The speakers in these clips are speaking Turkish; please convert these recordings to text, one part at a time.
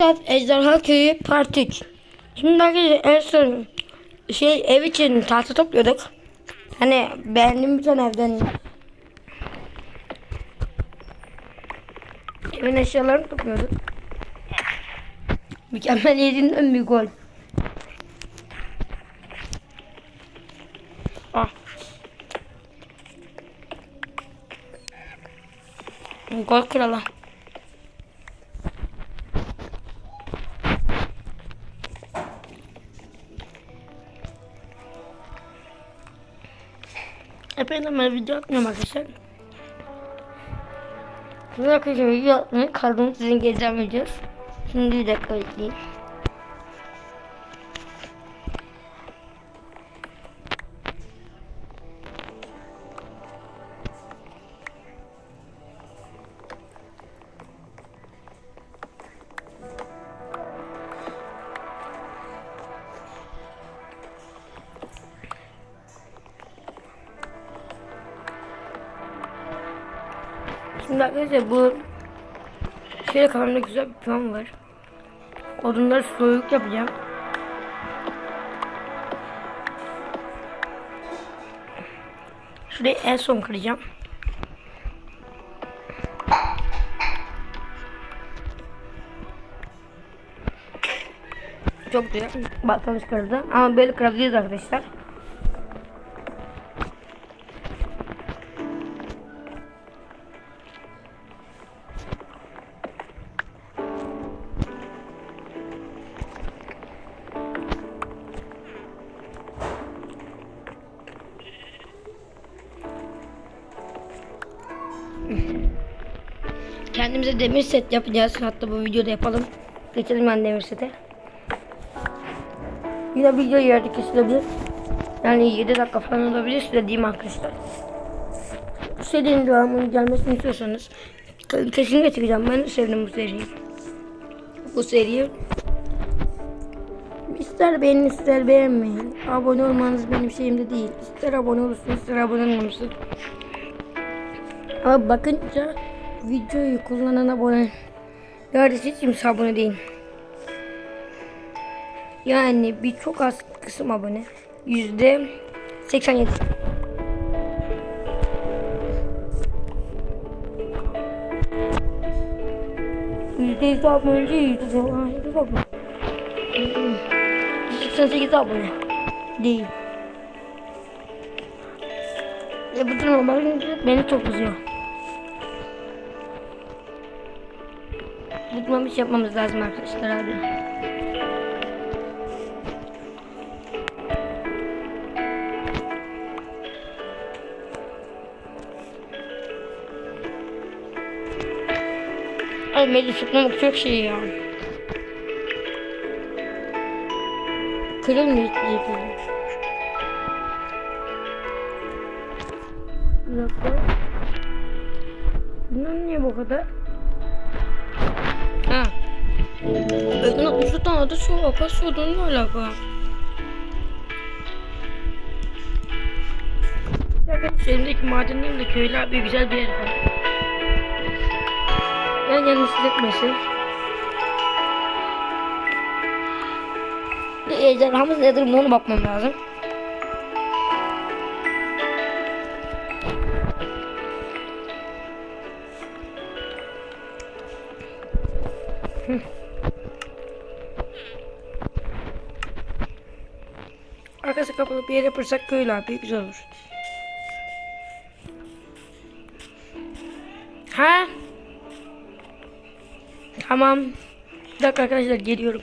Ejderha Köyü Part 3. Şimdi arkadaşlar en son şey ev için tahta topluyorduk. Hani beğendiğim bir tane evden evin eşyalarını topluyorduk. Mükemmel yediğinden bir gol. Ah. Gol kralı. Epeyden beri video atmıyorum arkadaşlar. Arkadaşlar video atmaya kaldım sizin geleceğim videos. Şimdi bir dakika bekleyin. Şimdi arkadaşlar bu şöyle kafamda güzel bir plan var. Odunları soyuk yapacağım. Şurayı en son kıracağım. Çok güzel. Baltamız kırıldı. Ama böyle kırabiliriz arkadaşlar. Kendimize demir set yapacağız. Hatta bu videoda yapalım. Geçelim ben demir sete. Yine video yerde kesilebilir. Yani 7 dakika falan olabilir diyeyim arkadaşlar. Bu serinin devamının gelmesini istiyorsanız kesinlikle çekeceğim. Ben de sevdim bu seriyi. Bu seriyi. İster beğenin ister beğenmeyin. Abone olmanız benim şeyimde değil. İster abone olursun ister abone olmamışsın. Ama bakınca videoyu kullanan abone neredeyse kimse abone değil. Yani bir çok az kısım abone. Yüzde 87. Yüzde yüz abone abone. Yüzde 88 abone. Değil. Ya bu durum beni çok üzüyor. Bitmemiş yapmamız lazım arkadaşlar abi. Ay beni tutmamak çok şey ya. Kırılmıyor diye kırılıyor. Bir dakika. Niye bu kadar? Öbür 64 tane de şu akas ne alaka? Elimdeki madenlerim de köylü bir güzel bir yer var. Yani yanlış etmesin. Ejderhamız nedir onu bakmam lazım. Kapalı bir yer yaparsak köylü abi güzel olur. Ha? Tamam. Bir dakika arkadaşlar geliyorum.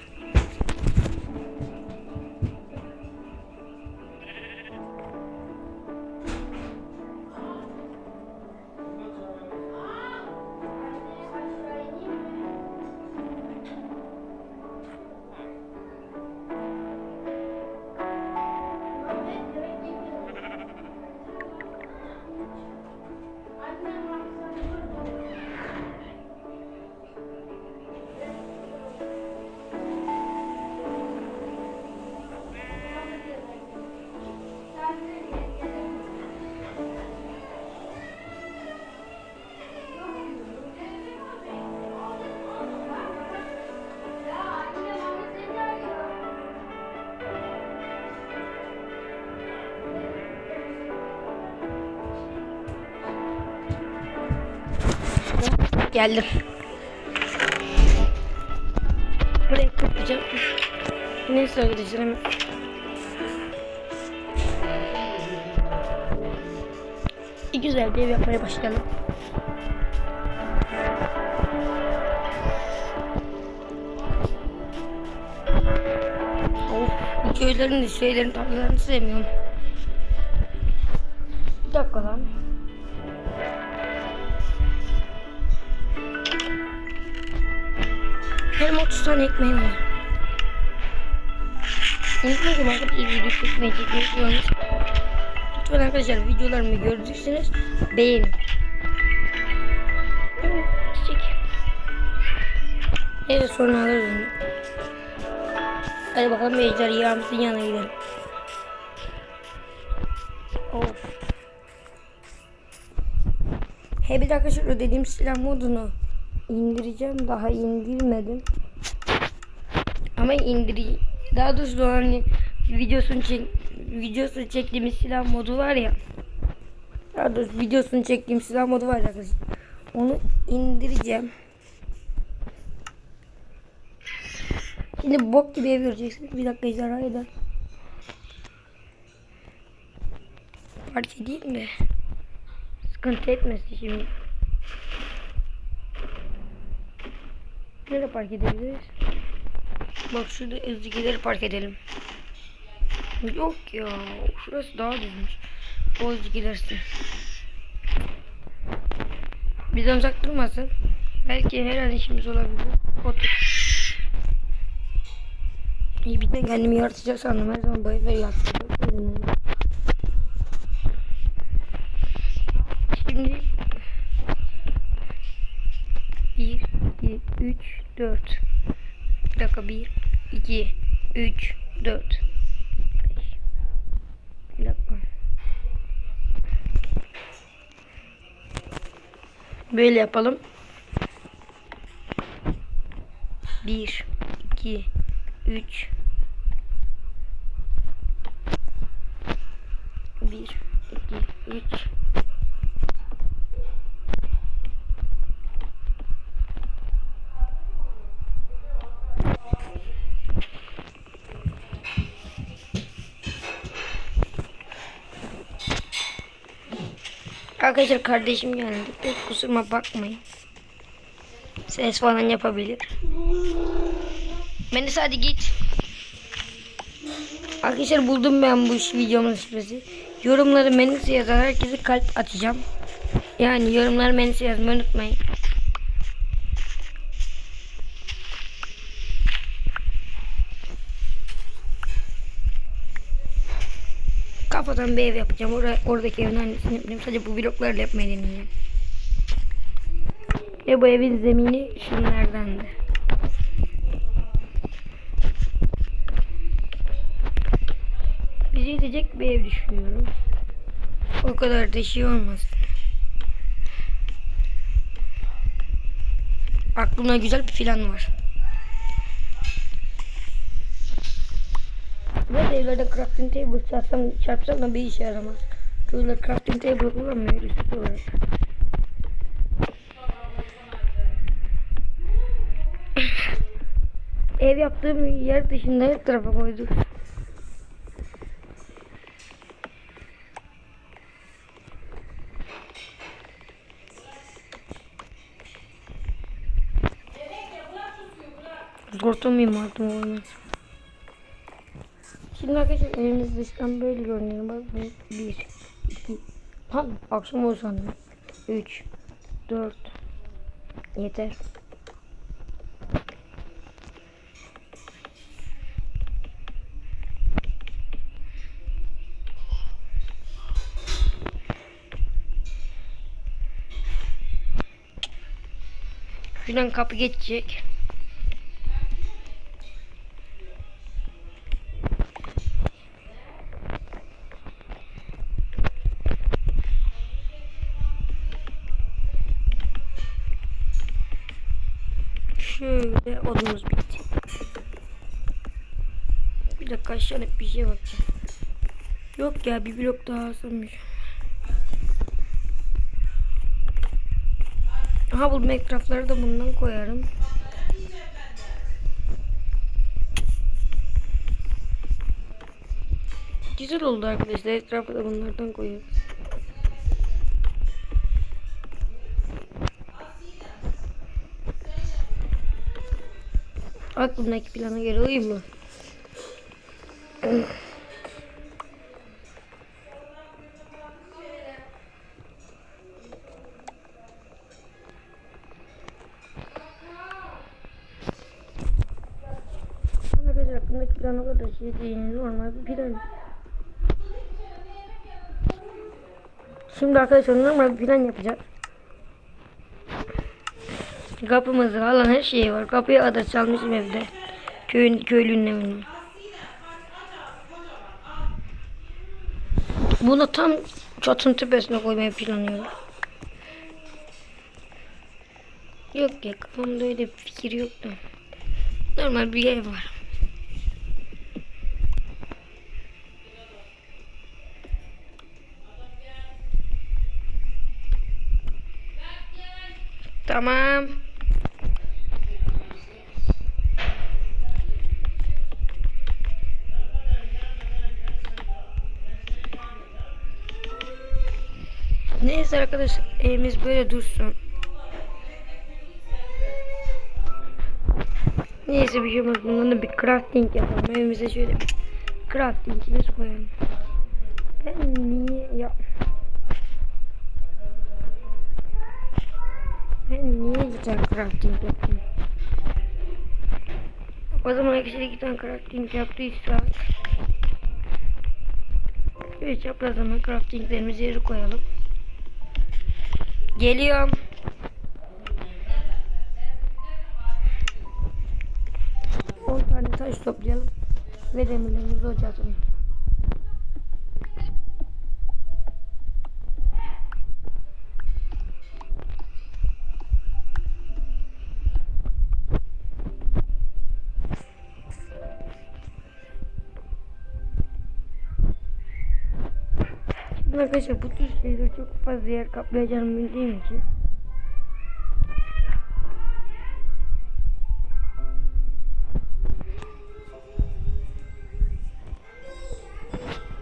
Geldim. Buraya kapayacağım. Neyse arkadaşlar güzel bir ev yapmaya başlayalım. Of, bu köylerin şeylerin tatlılarını sevmiyorum. Bir dakika lan. Tane ekmeğim var. Unutmayın arkadaşlar video çekmeyi çekmeyi Lütfen arkadaşlar videolarımı gördüyseniz beğenin. Çiçek. Evet sonra alırız onu. Hadi bakalım ejderhamızın yanına gidelim. Of. He bir dakika şu dediğim silah modunu indireceğim. Daha indirmedim. Ama indiri daha doğrusu hani videosunu çek videosunu çektiğimiz silah modu var ya. Daha doğrusu videosunu çektiğim silah modu var arkadaşlar. Onu indireceğim. Şimdi bok gibi ev göreceksiniz. Bir dakika ejderhayı da. Fark edeyim de. Sıkıntı etmesin şimdi. Nerede park edebiliriz? Bak şurada ezgileri park edelim. Yok ya. Şurası daha düzmüş. O ezgilersin. Bizden uzak durmasın. Belki her an işimiz olabilir. Otur. İyi bir de kendimi yaratacak sandım. Her zaman böyle yaratacak. Şimdi 1, 2, 3, 4 Bir dakika 1, 2, 3, 4 5 Bir dakika. Böyle yapalım. 1, 2, 3 1, 2, 3 Arkadaşlar kardeşim geldi. Pek kusuruma bakmayın. Ses falan yapabilir. Melis hadi git. Arkadaşlar buldum ben bu iş videomun şifresi. Yorumları Melis yazar herkese kalp atacağım. Yani yorumlar Melis yazmayı unutmayın. Kafadan bir ev yapacağım. Orada, oradaki evin annesini yapacağım. Sadece bu bloklarla yapmayı deneyeceğim. Ve bu evin zemini şunlardandı. Bizi yetecek bir ev düşünüyorum. O kadar da şey olmaz. Aklımda güzel bir plan var. Böyle evlerde crafting table çarpsam, çarpsam da bir işe yaramaz. Şöyle crafting table kullanmıyor üstü olarak. Ev yaptığım yer dışında her tarafa koyduk. Kurtulmayayım artık olmaz. Şimdi arkadaşlar evimiz dıştan böyle görünüyor. Bak bu bir, iki, lan akşam oldu sandım. Üç, dört, yeter. Şuradan kapı geçecek. Bir dakika aşağıda bir şey bakacağım. Yok ya bir blok daha sanmış. Aha bu etrafları da bundan koyarım. Güzel oldu arkadaşlar. Etrafı da bunlardan koyuyoruz. Aklımdaki plana göre uyum mu? Arkadaşlar aklımdaki plan o kadar şey değil. Normal bir plan. Şimdi arkadaşlar normal bir plan yapacağız. Kapımızı alan her şey var. Kapıyı kadar çalmışım evde. Köyün, köylünün evine. Bunu tam çatının tepesine koymayı planlıyorum. Yok ya kafamda öyle bir fikir yok da. Normal bir ev var. Tamam. Neyse arkadaşlar evimiz böyle dursun. Neyse bir şey olmaz. Bundan da bir crafting yapalım. Evimize şöyle bir craftingimizi koyalım. Ben niye ya Ben niye güzel crafting yapayım? O zaman arkadaşlar iki tane crafting yaptıysak Evet çaprazlama craftinglerimizi yeri koyalım. Geliyorum. On tane taş toplayalım. Ve demirlerimizi ocağa atalım. Şimdi arkadaşlar bu tür şeyleri çok fazla yer kaplayacağını bildiğim için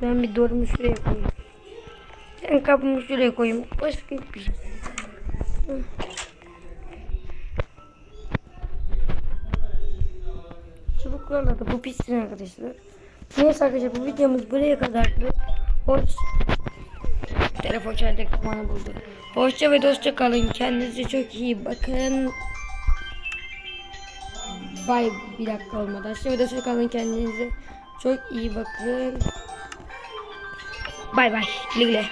Ben bir doğrumu şuraya koyayım. Ben kapımı şuraya koyayım. Başka hiçbir şey. Çubuklarla da bu pişsin arkadaşlar. Neyse arkadaşlar bu videomuz buraya kadardı. Hoş. Telefon çalacak zamanı buldu. Hoşça ve dostça kalın. Kendinize çok iyi bakın. Bay bir dakika olmadı. Hoşça ve dostça kalın. Kendinize çok iyi bakın. Bay bay. Güle güle.